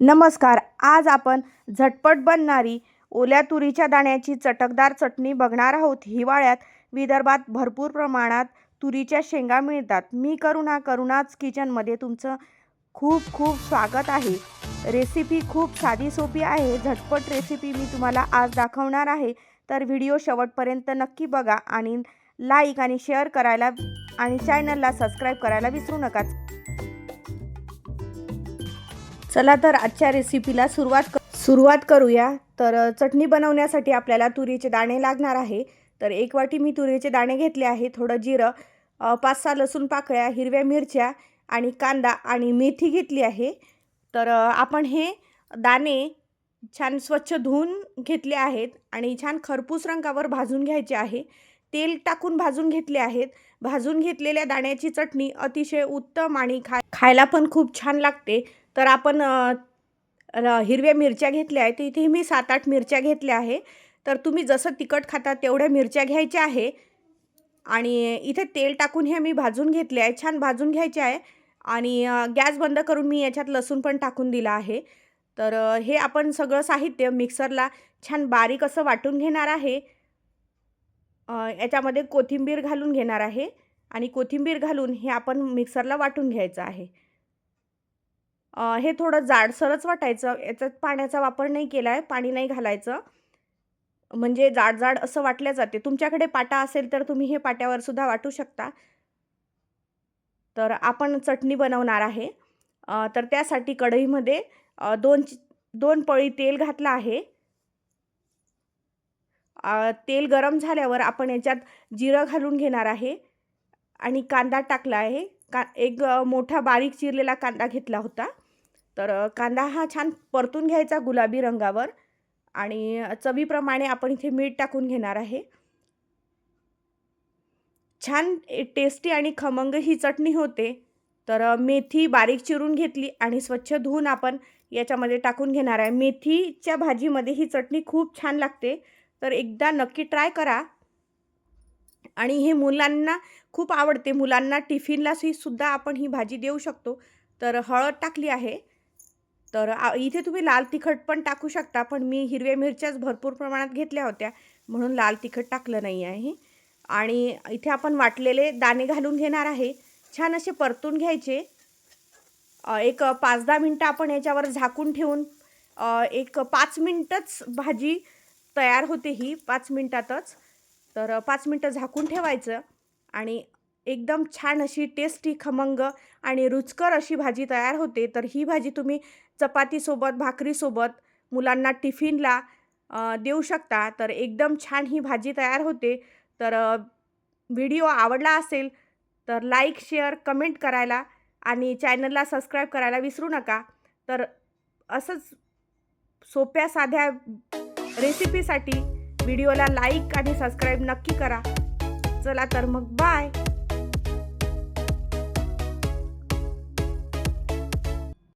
नमस्कार आज आपण झटपट बनणारी ओल्या तुरीच्या दाण्याची चटकदार चटणी बघणार आहोत. हिवाळ्यात विदर्भात भरपूर प्रमाणात तुरीच्या शेंगा मिळतात. मी करुणा करुणाच किचनमध्ये तुमचं खूप खूप स्वागत आहे. रेसिपी खूप साधी सोपी आहे. झटपट रेसिपी मी तुम्हाला आज दाखवणार आहे. तर व्हिडिओ शेवटपर्यंत नक्की बघा आणि लाईक आणि शेअर करायला आणि चॅनलला सबस्क्राईब करायला विसरू नका चला तर आजच्या रेसिपीला सुरुवात क सुरुवात करूया. तर चटणी बनवण्यासाठी आपल्याला तुरीचे दाणे लागणार आहे. तर एक वाटी मी तुरीचे दाणे घेतले आहे. थोडं जिरं पाच सहा लसूण पाकळ्या हिरव्या मिरच्या आणि कांदा आणि मेथी घेतली आहे. तर आपण हे दाणे छान स्वच्छ धुवून घेतले आहेत आणि छान खरपूस रंगावर भाजून घ्यायचे आहे. तेल टाकून भाजून घेतले आहेत. भाजून घेतलेल्या दाण्याची चटणी अतिशय उत्तम आणि खा खायला पण खूप छान लागते. तर आपण हिरव्या मिरच्या घेतल्या आहेत. इथे मी सात आठ मिरच्या घेतल्या आहे. तर तुम्ही जसं तिखट खाता तेवढ्या मिरच्या घ्यायच्या आहे. आणि इथे तेल टाकून हे मी भाजून घेतले आहे छान भाजून घ्यायचे आहे. आणि गॅस बंद करून मी याच्यात लसूण पण टाकून दिला आहे. तर हे आपण सगळं साहित्य मिक्सरला छान बारीक असं वाटून घेणार आहे. याच्यामध्ये कोथिंबीर घालून घेणार आहे. आणि कोथिंबीर घालून हे आपण मिक्सरला वाटून घ्यायचं आहे. हे थोडं जाडसरच वाटायचं. याच्यात पाण्याचा वापर नाही केला आहे पाणी नाही घालायचं. म्हणजे जाड जाड असं वाटल्या जाते. तुमच्याकडे पाटा असेल तर तुम्ही हे पाट्यावर सुद्धा वाटू शकता. तर आपण चटणी बनवणार आहे. तर त्यासाठी कढईमध्ये दोन चि- दोन पळी तेल घातलं आहे. तेल गरम झाल्यावर आपण याच्यात जिरं घालून घेणार आहे. आणि कांदा टाकला आहे. का एक मोठा बारीक चिरलेला कांदा घेतला होता. तर कांदा हा छान परतून घ्यायचा गुलाबी रंगावर आणि चवीप्रमाणे आपण इथे मीठ टाकून घेणार आहे. छान टेस्टी आणि खमंग ही चटणी होते. तर मेथी बारीक चिरून घेतली आणि स्वच्छ धुवून आपण याच्यामध्ये टाकून घेणार आहे. मेथीच्या भाजीमध्ये ही चटणी खूप छान लागते. तर एकदा नक्की ट्राय करा. आणि हे मुलांना खूप आवडते. मुलांना टिफिनला सुद्धा आपण ही भाजी देऊ शकतो. तर हळद टाकली आहे. तर इथे तुम्ही लाल तिखट पण टाकू शकता पण मी हिरव्या मिरच्याच भरपूर प्रमाणात घेतल्या होत्या म्हणून लाल तिखट टाकलं नाही आहे आणि इथे आपण वाटलेले दाणे घालून घेणार आहे. छान असे परतून घ्यायचे. एक पाच दहा मिनटं आपण याच्यावर झाकून ठेवून एक पाच मिनटंच भाजी तयार होते ही पाच मिनटातच. तर पाच मिनटं झाकून ठेवायचं आणि एकदम छान अशी टेस्टी खमंग आणि रुचकर अशी भाजी तयार होते. तर ही भाजी तुम्ही चपातीसोबत भाकरीसोबत मुलांना टिफिनला देऊ शकता. तर एकदम छान ही भाजी तयार होते. तर व्हिडिओ आवडला असेल तर लाईक शेअर कमेंट करायला आणि चॅनलला सबस्क्राईब करायला विसरू नका. तर असंच सोप्या साध्या रेसिपीसाठी व्हिडिओला लाईक आणि सबस्क्राईब नक्की करा. चला तर मग बाय